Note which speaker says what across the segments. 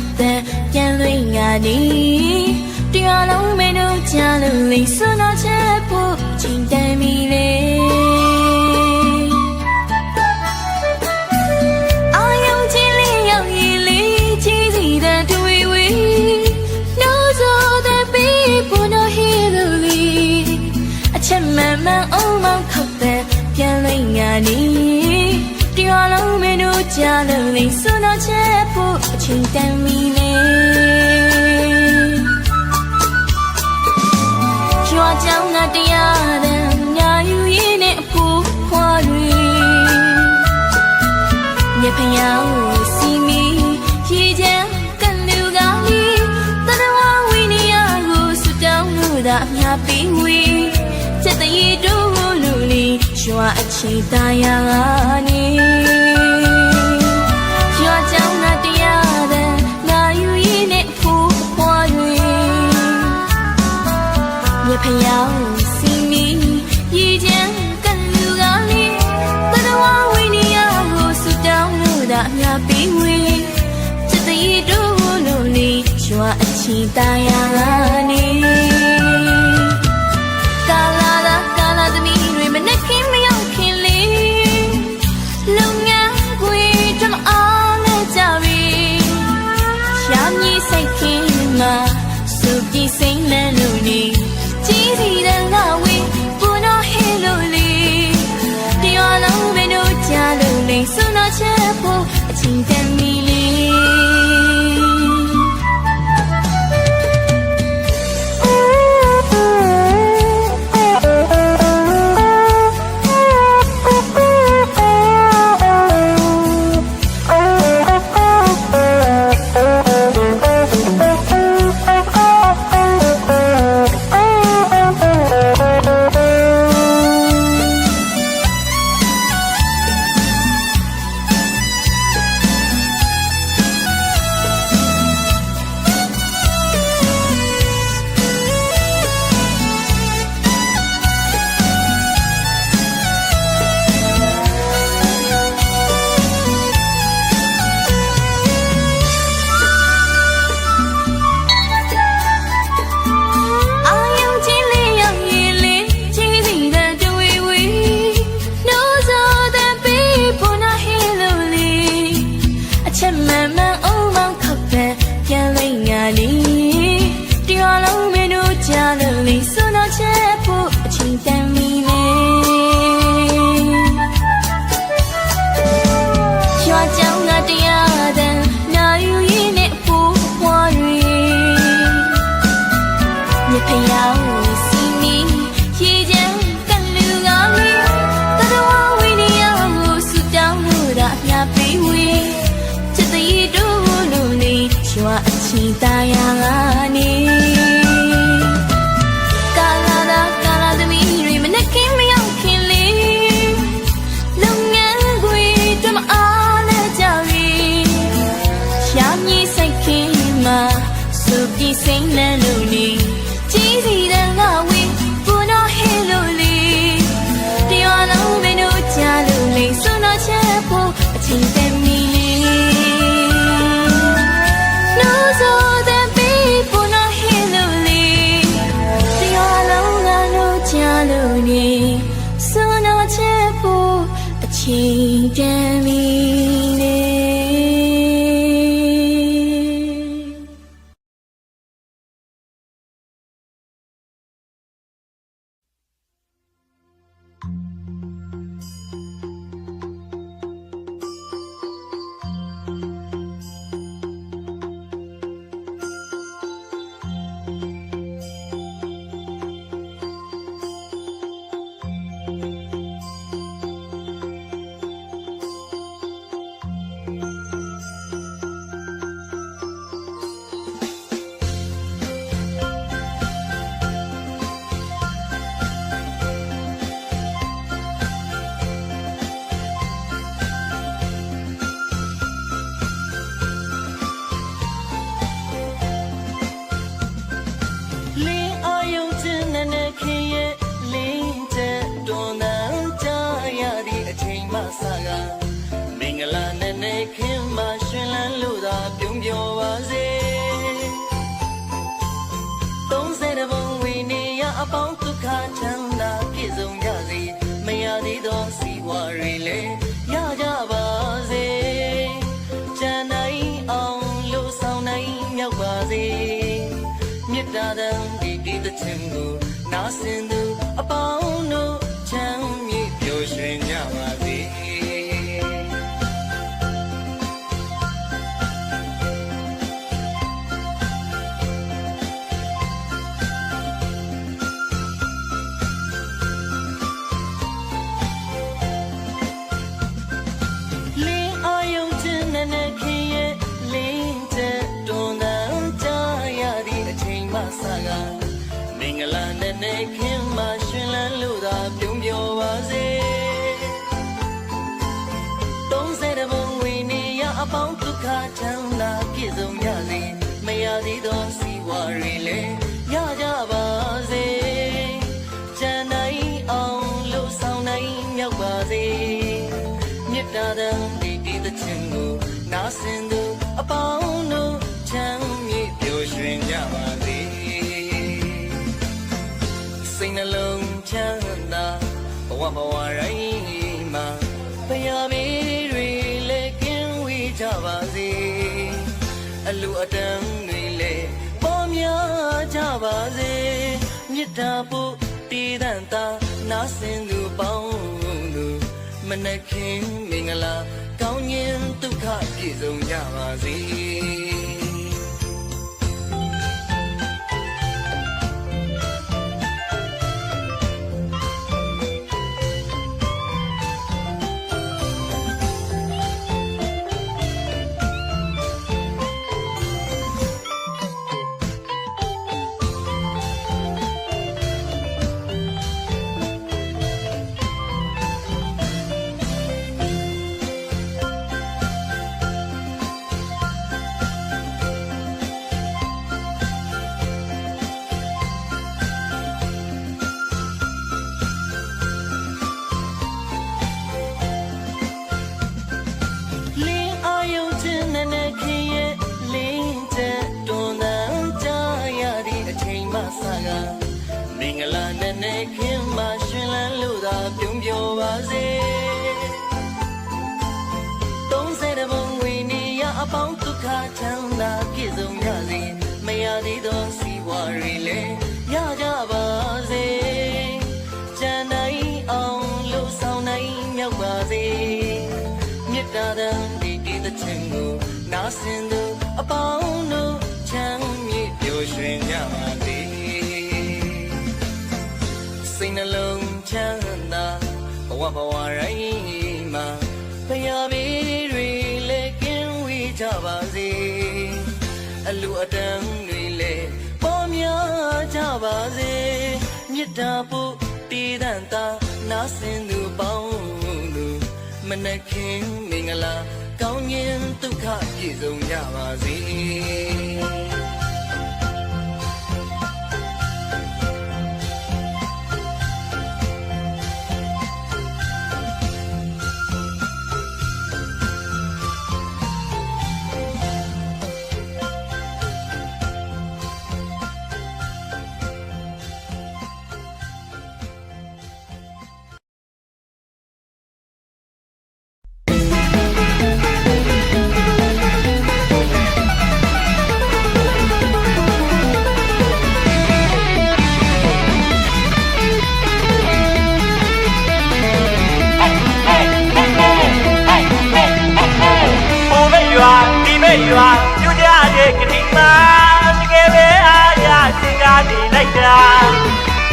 Speaker 1: ပ်တဲ့ပြန်လွင်ငါနေတရားလုံးမင်းတို့ချလို့လိမ်စွန်းတော့ချက်ဖို့ချိန်တန်ပြီလေအာယုံချင်းလေးရောက်ရင်လေးချီစီတဲ့တွေ့ဝေး No so the people no hear the lead အချက်မှန်မှန်အောင်မောင်းခပ်တဲ့ပြန်လွင်ငါနေတရားလုံးမင်းတို့ချလို့လိမ်စွန်းတော့ချက် ချင်းတမ်းမီနေကျွာကြောင်းနာတရားတန်ညာယူရင်းနဲ့အဖိုးခွာတွေမြဖျောင်းစီမီရေချမ်းကန်လူကလေးတရဝဝိနည်းကိုဆူတောင်းလို့သာအများပေးဝေချက်တရေတို့လူလီကျွာအချီတရာ Anh 亚 sin အပေါင်းဒုက္ခချမ်းသာပြည့်စုံကြစေမရသေးသောစီးပွားတွေလည်း
Speaker 2: ရကြပါစေကြံနိုင်အောင်လို့ဆောင်နိုင်မြောက်ပါစေမြတ်တာတန်ဒီဒီတဲ့ချင်းကိုနားစင်သူ နဲ့နဲ့ခင်မှရှင်လန်းလို့သာပြုံးပြောပါစေတုံးစဲတဲ့ဘုံဝီနေရအပေါင်းဒုက္ခချမ်းသာပြည့်စုံကြစေမရသေးသောစီဝါတွေလည်း ဘဝဘဝတိုင်းမှာဘုရားမီးတွေလည်းကင်းဝေးကြပါစေအလူအတန်းတွေလည်းပေါ်များကြပါစေမြတ်တာဖို့တည်တံ့တာနာဆင်သူပေါင်းတို့မနက်ခင်းမင်္ဂလာကောင်းခြင်းဒုက္ခပြည့်စုံကြပါစေ ခချမ်းသာပြည့်စုံကြစေမရသေးသောစီဝါတွေလည်းရကြပါစေကြံနိုင်အောင်လို့ဆောင်နိုင်မြောက်ပါစေမြတ်တာတန်ဒီဒီတဲ့ချင်ကိုနာဆင်သူအပေါင်းတို့ချမ်းမြေ့ပျော်ရွှင်ကြပါစေစိတ်နှလုံးချမ်းသာဘဝဘဝတိုင်းမှာဘုရားမီးတွေလည်းကင်းဝေးကြပါစေ အလူအတန်းတွေလည်းပေါ်များကြပါစေမြတ်တာဖို့တည်တံ့တာနာဆင်သူပေါင်းတို့မနက်ခင်းမင်္ဂလာကောင်းခြင်းဒုက္ခပြည့်စုံကြပါစေ
Speaker 3: ဒီမဲ့ရွာပြူကြတဲ့ကတိမာတကယ်ပဲအားရစင်ကားနေလိုက်တာ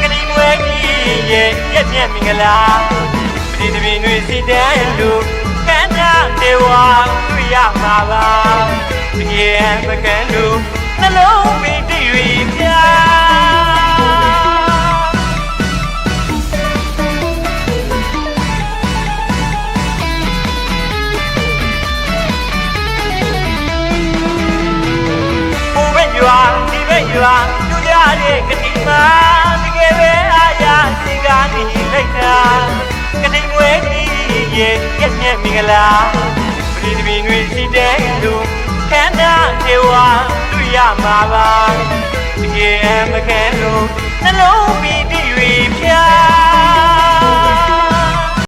Speaker 3: ကတိမွဲကြီးရဲ့ပြည့်ပြည့်မင်္ဂလာပရိသပင်တွေစီတန်းလို့ကမ်းနာတေဝါတွေ့ရမှာပါတကယ်မကန်လို့နှလုံးပင်တည်ရပြာ ရွာဒီဘက်ရွာပြူကြတဲ့ကတိမာတကယ်ပဲအားရစင်ကားနေလိုက်တာကတိမွဲကြီးရဲ့ပြည့်ပြည့်မင်္ဂလာပရိသပင်တွေစီတဲ့လို့ခန္ဓာတေဝါတွေ့ရမှာပါတကယ်မခံလို့နှလုံးပီတိတွေဖြာ